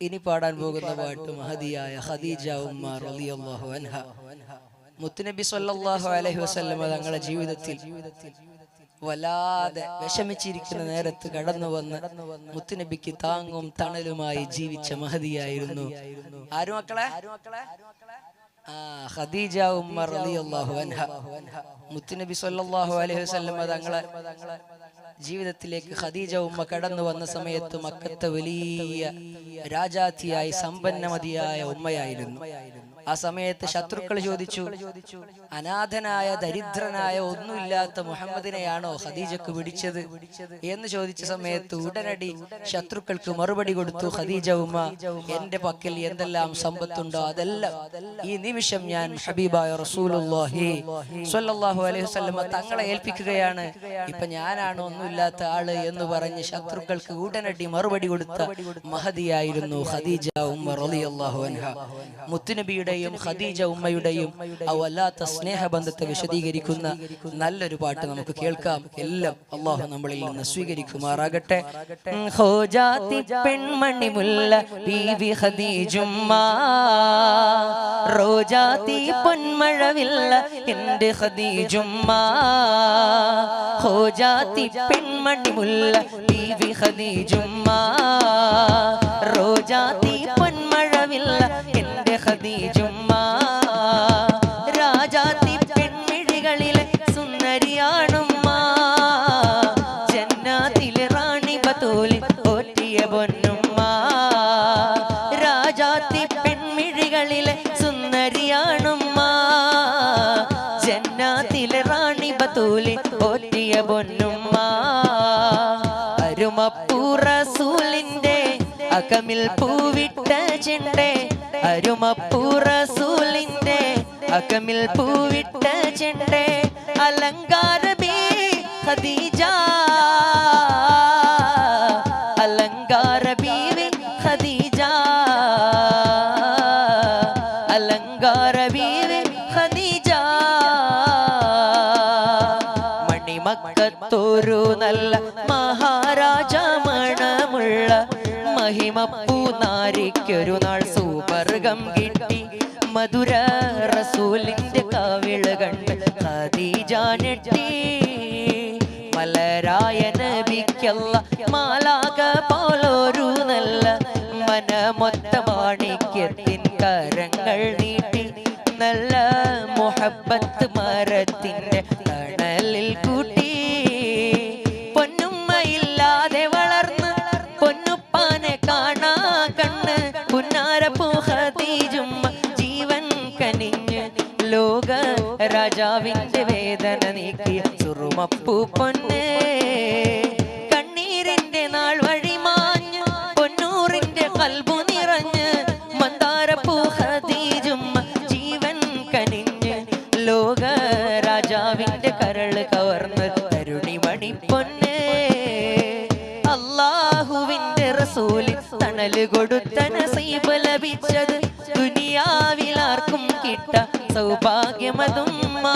ഇനി പാടാൻ പോകുന്ന പാട്ട് മഹതിയായ ഖദീജ ഉമ്മ റളിയല്ലാഹു അൻഹ. മുത്തുനബി സല്ലല്ലാഹു അലൈഹി വസല്ലമ തങ്ങളുടെ ജീവിതത്തിൽ വല്ലാതെ വിഷമിച്ചിരിക്കുന്ന നേരത്ത് കടന്നു വന്ന് മുത്തുനബിക്ക് താങ്ങും തണലുമായി ജീവിച്ച മഹതിയായിരുന്നു ആരു മക്കളെ? ഖദീജ ഉമ്മ റളിയല്ലാഹു അൻഹ. മുത്തുനബി സല്ലല്ലാഹു അലൈഹി വസല്ലമ തങ്ങളെ ജീവിതത്തിലേക്ക് ഖദീജ ഉമ്മ കടന്നു വന്ന സമയത്ത് മക്കത്തെ വലിയ രാജാത്തിയായി സമ്പന്നമതിയായ ഉമ്മയായിരുന്നു. ആ സമയത്ത് ശത്രുക്കൾ ചോദിച്ചു അനാഥനായ ദരിദ്രനായ ഒന്നുമില്ലാത്ത മുഹമ്മദിനെയാണോ ഖദീജക്ക് പിടിച്ചത്? എന്ന് ചോദിച്ച സമയത്ത് ഉടനടി ശത്രുക്കൾക്ക് മറുപടി കൊടുത്തു ഖദീജ ഉമ്മ. എന്റെ പക്കൽ എന്തെല്ലാം സമ്പത്തുണ്ടോ അതെല്ലാം ഈ നിമിഷം ഞാൻ ഹബീബായ റസൂലുള്ളാഹി സ്വല്ലല്ലാഹു അലൈഹി വസല്ലമ തങ്ങളെ ഏൽപ്പിക്കുകയാണ്. ഇപ്പൊ ഞാനാണ് ഒന്നുമില്ലാത്ത ആൾ എന്ന് പറഞ്ഞ് ശത്രുക്കൾക്ക് ഉടനടി മറുപടി കൊടുത്ത മഹതിയായിരുന്നു ഖദീജ ഉമ്മ റളിയല്ലാഹു അൻഹ. മുത്തുനബിയുടെയും ഖദീജ ഉമ്മയുടെയും ആ സ്നേഹബന്ധത്തെ വിശദീകരിക്കുന്ന നല്ലൊരു പാട്ട് നമുക്ക് കേൾക്കാം. എല്ലാം അള്ളാഹു നമ്മളിൽ നിന്ന് സ്വീകരിക്കുമാറാകട്ടെ. പെൺമണി മുല്ല ബീവി ഖദീജുമ്മ. റോജാത്തി പൊന്മഴവില്ല എന്റെ ഖദീജുമ്മ. ഹോജാത്തി പെൺമണി മുല്ല ബീവി ഖദീജുമ്മ. എന്റെ ചുമ്മാ. രാജാത്തി പെൺമിഴികളിലെ സുന്ദരിയാണുമ്മ. ജന്നാത്തിലെ റാണി ബത്തൂലി പോറ്റിയ പൊന്നുമ്മ. രാജാത്തി പെൺമിഴികളിലെ സുന്ദരിയാണുമ്മ. ജന്നാത്തിലെ റാണി ബത്തൂലി പോറ്റിയ പൊന്നുമ്മ. അരുമപ്പൂറസൂലിന്റെ അകമിൽ പൂവിട്ട ചെണ്ടേ. അരുമപ്പൂറസൂലിന്റെ അകമിൽ പൂവിട്ട ചെണ്ടേ അലങ്കാര ഖദീജ. അലങ്കാര ബീവി ഖദീജ. അലങ്കാര ബീവി ഖദീജ. മണിമക്കത്തൊരു നല്ല മഹാരാജ മണമുള്ള മഹിമപ്പൂ നാരിക്കൊരു നാൾ സൂപർഗം കിട്ടി മധുര റസൂലിന്റെ കാവിള കണ്ട് ഖദീജാനെട്ടി മലരായ നബിക്കല്ല മാലാക പോലൊരു നല്ല മനമൊത്ത മാണിക്യത്തിൻ കരങ്ങൾ നീട്ടി. നല്ല മുഹബത്ത് മരത്തിന്റെ തണലിൽ കൂട്ടി രാജാവിന്റെ വേദന നീക്കി സുറുമപ്പൂ പൊന്നേ. കണ്ണീരിന്റെ നാൾ വഴി മാഞ്ഞു പൊന്നൂറിന്റെ കൽബു നിറഞ്ഞ് മന്ദാരപ്പൂ ഹദീജുമ്മ ജീവൻ കനിഞ്ഞ് ലോക രാജാവിന്റെ കരൾ കവർന്ന് തരുണിമണി പൊന്നേ. അള്ളാഹുവിന്റെ റസൂലിൽ തണൽ കൊടുത്ത നസീബ് ലഭിച്ചത് കിട്ട സൗഭാഗ്യമതുമ്മ.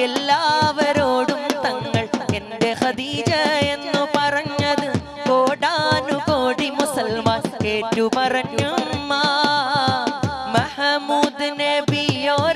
എല്ലാവരോടും തങ്ങൾ എന്റെ ഖദീജ എന്നു പറഞ്ഞത് കോടാനുകോടി മുസൽമാൻ കേറ്റു പറഞ്ഞുമ്മ മഹമൂദ് നബിയോരെ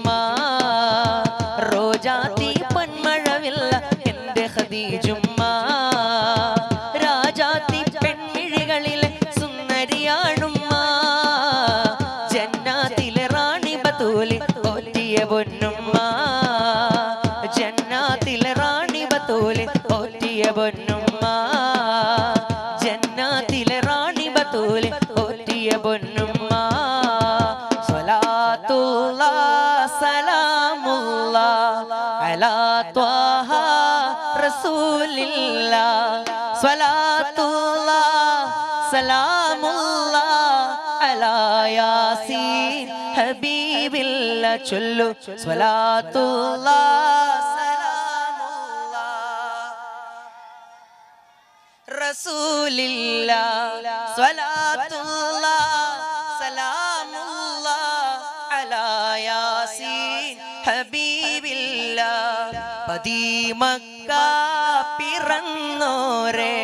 എന്റെ ജുമ്മ രാജാത്തി പെൺമിഴികളിലെ സുന്ദരിയാണുമ്മ. ജന്നാത്തിലെ റാണി ബത്തൂലി ഓറ്റിയ പൊന്നുമ്മ. ജന്നാത്തിലെ റാണി ബത്തൂലി ഒറ്റിയ പൊന്നുമ്മ. ജന്നാത്തിലെ റാണി ബത്തൂലി ഒറ്റിയ പോറ്റിയ റസൂലില്ല സ്വലാത്തുള്ള സലാമുള്ള അലാ ഹബീബില്ല ചൊല്ലു സ്വലാത്തുള്ള റസൂലില്ല സ്വലാത്തുള്ള പതിമക്ക പിറന്നോരെ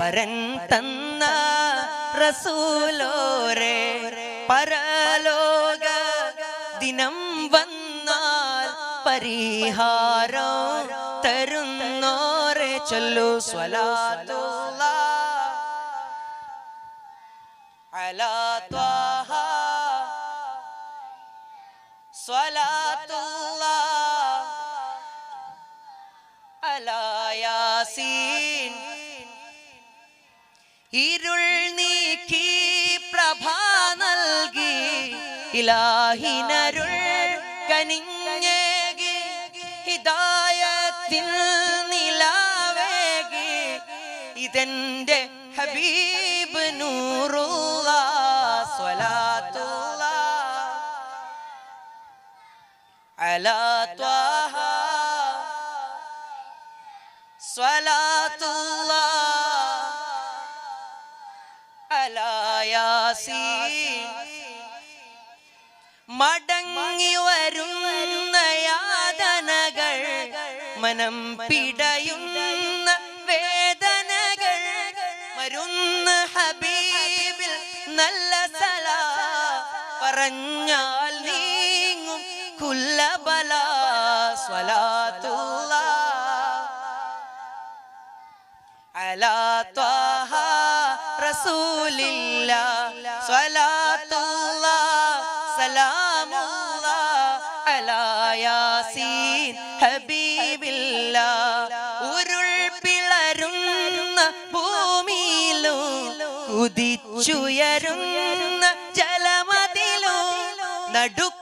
പരൻ തന്ന റസൂലോരെ പരലോക ദിനം വന്നാൽ പരിഹാരം തരുന്നോരെ ചൊല്ലു സ്വലാതുള്ള അലാ ത്വാഹ. സ്വലാത്തുള്ള യാസീൻ ഇരുൾ നീക്കി പ്രഭ നൽകി ഇലാഹിനരുൾ കനിഞ്ഞേകി ഹിതായത്തിൽ നിലാവേകി. ഇതെന്റെ ഹബീബ് നൂറുള്ള സ്വലാത്തുള്ള. അലാ ത്വാഹ സ്വലാത്തുള്ള അലാ യാസീൻ മടങ്ങി വരുന്ന യാതനകൾ മനം പിടയുന്ന വേദനകൾ മരുന്ന് ഹബീബിൽ നല്ല സല. പറഞ്ഞാൽ നീങ്ങും കുല്ലബല. സ്വലാത്തുള്ള അലാ ത്വാഹ റസൂലില്ല സ്വലാത്തുള്ള സലാമുള്ള അലായാസീൻ ഹബീബില്ല. ഉരുൾ പിളരുന്ന ഭൂമിയിലും കുതിച്ചുയരുന്ന ജലമതിലും നടുക്കും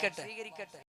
സ്വീകരിക്കട്ടെ.